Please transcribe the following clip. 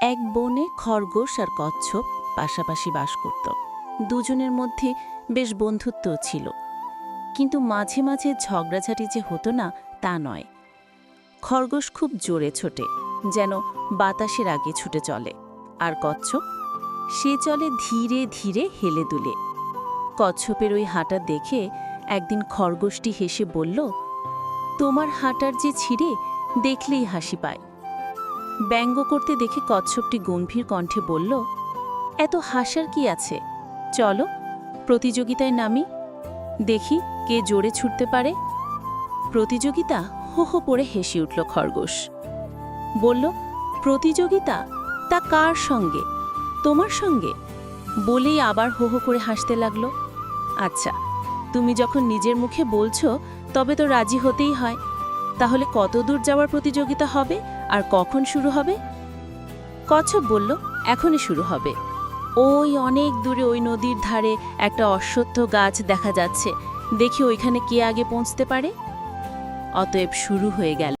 এক বনে খরগোশ আর কচ্ছপ পাশাপাশি বাস করত। দুজনের মধ্যে বেশ বন্ধুত্ব ছিল। কিন্তু মাঝে মাঝে ঝগড়াঝাটি যে হতো না, তা নয়। খরগোশ খুব জোরে ছোটে, যেন বাতাসের আগে ছুটে চলে। আর কচ্ছপ? সে চলে ধীরে ধীরে হেলে দুলে। কচ্ছপের ওই হাঁটা দেখে একদিন খরগোশটি হেসে বলল, তোমার হাঁটার যে ছিঁড়ে, দেখলেই হাসি পায়। ব্যঙ্গ করতে দেখে কচ্ছপটি গম্ভীর কণ্ঠে বলল, এত হাসার কি আছে? চলো, প্রতিযোগিতায় নামি। দেখি কে জোরে ছুটতে পারে। প্রতিযোগিতা হো হো করে হেসে উঠল খরগোশ। বলল, প্রতিযোগিতা? তা কার সঙ্গে? তোমার সঙ্গে? বলেই আবার হো হো করে হাসতে লাগল। আচ্ছা তুমি যখন নিজের মুখে বলছো, তবে তো রাজি হতেই হয়। তাহলে কত দূর যাওয়ার প্রতিযোগিতা হবে? আর কখন শুরু হবে? কচ্ছপ বলল, এখনই শুরু হবে। ওই অনেক দূরে ওই নদীর ধারে একটা অশ্বত্থ গাছ দেখা যাচ্ছে। দেখি ওইখানে কে আগে পৌঁছতে পারে? অতএব শুরু হয়ে গেল।